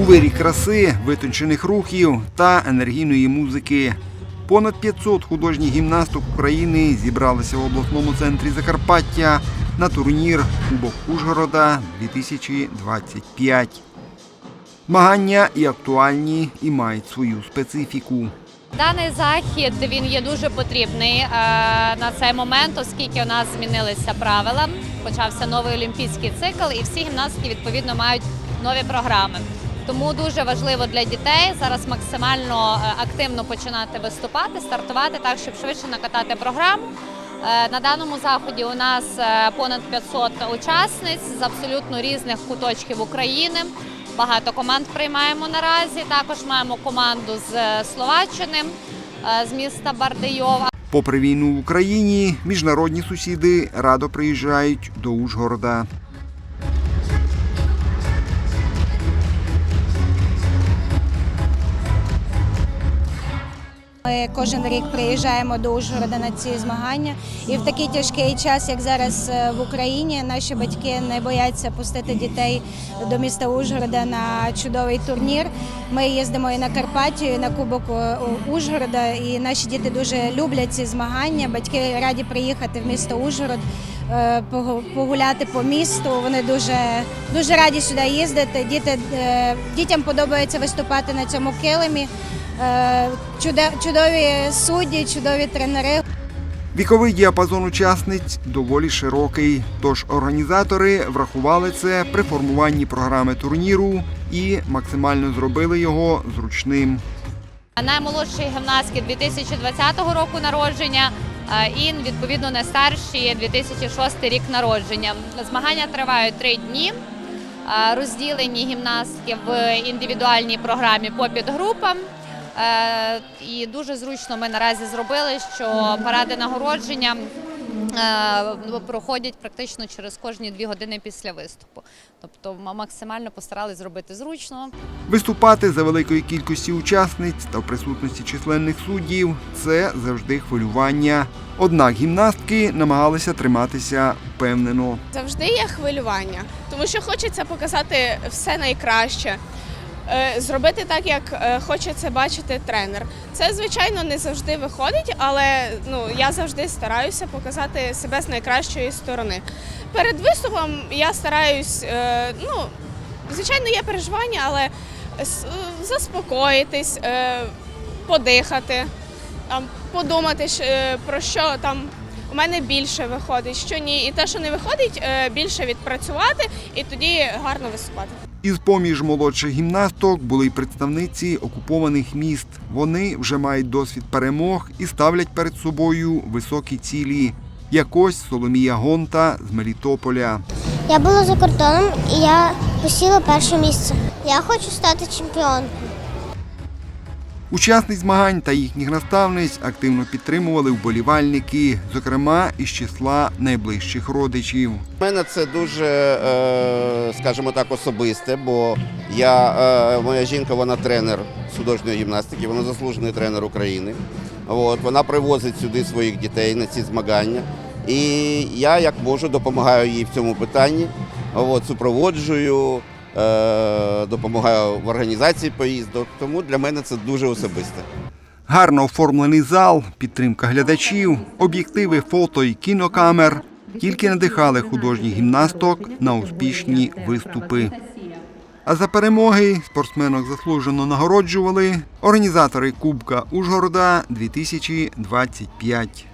У вирі краси, витончених рухів та енергійної музики. Понад 500 художніх гімнасток України зібралися в обласному центрі Закарпаття на турнір Кубок Ужгорода 2025. Змагання і актуальні, і мають свою специфіку. Даний захід він є дуже потрібний е, на цей момент, оскільки у нас змінилися правила. Почався новий олімпійський цикл, і всі гімнастки відповідно мають нові програми. Тому дуже важливо для дітей зараз максимально е, активно починати виступати, стартувати так, щоб швидше накатати програму. Е, На даному заході у нас е, понад 500 учасниць з абсолютно різних куточків України. Багато команд приймаємо наразі. Також маємо команду з Словаччини, з міста Бардийов. Попри війну в Україні, міжнародні сусіди радо приїжджають до Ужгорода. Ми кожен рік приїжджаємо до Ужгорода на ці змагання, і в такий тяжкий час, як зараз е, в Україні, наші батьки не бояться пустити дітей до міста Ужгорода на чудовий турнір. Ми їздимо і на Карпатію, і на Кубок е, Ужгорода, і наші діти дуже люблять ці змагання. Батьки раді приїхати в місто Ужгород. е, Погуляти по місту, вони дуже дуже раді сюди їздити. Діти дітям подобається виступати на цьому килимі. Е, Чудові судді, чудові тренери. Віковий діапазон учасниць доволі широкий, тож організатори врахували це при формуванні програми турніру і максимально зробили його зручним. Наймолодші гімнастки 2020 року народження. І відповідно найстарші 2006 рік народження. Змагання тривають три дні. Розділені гімнастки в індивідуальній програмі по підгрупам. Е, І дуже зручно ми наразі зробили, що паради нагородження е, проходять практично через кожні дві години після виступу. Тобто максимально постарались зробити зручно. Виступати за великої кількості учасниць та в присутності численних суддів це завжди хвилювання. Однак гімнастки намагалися триматися впевнено. Завжди є хвилювання, тому що хочеться показати все найкраще, зробити так, як е, хоче це бачити тренер. Це, звичайно, не завжди виходить, але ну, я завжди стараюся показати себе з найкращої сторони. Перед виступом я стараюсь, е, ну, звичайно, є переживання, але заспокоїтись, е, подихати, подумати, е, про що там у мене більше виходить, що ні. І те, що не виходить, е, більше відпрацювати і тоді гарно виступати. Із поміж молодших гімнасток були й представниці окупованих міст. Вони вже мають досвід перемог і ставлять перед собою високі цілі. Якось Соломія Гонта з Мелітополя. Я була за кордоном і я посіла перше місце. Я хочу стати чемпіонкою. Учасниць змагань та їхніх наставниць активно підтримували вболівальники, зокрема із числа найближчих родичів. У мене це дуже, е, скажімо так, особисте, бо я, е, моя жінка, вона тренер з гімнастики, вона заслужений тренер України. От, вона привозить сюди своїх дітей на ці змагання. І я, як можу, допомагаю їй в цьому питанні. От, супроводжую, допомагаю в організації поїздок. Тому для мене це дуже особисте. Гарно оформлений зал, підтримка глядачів, об'єктиви фото і кінокамер тільки надихали художніх гімнасток на успішні виступи. А за перемоги спортсменок заслужено нагороджували організатори Кубка Ужгорода 2025.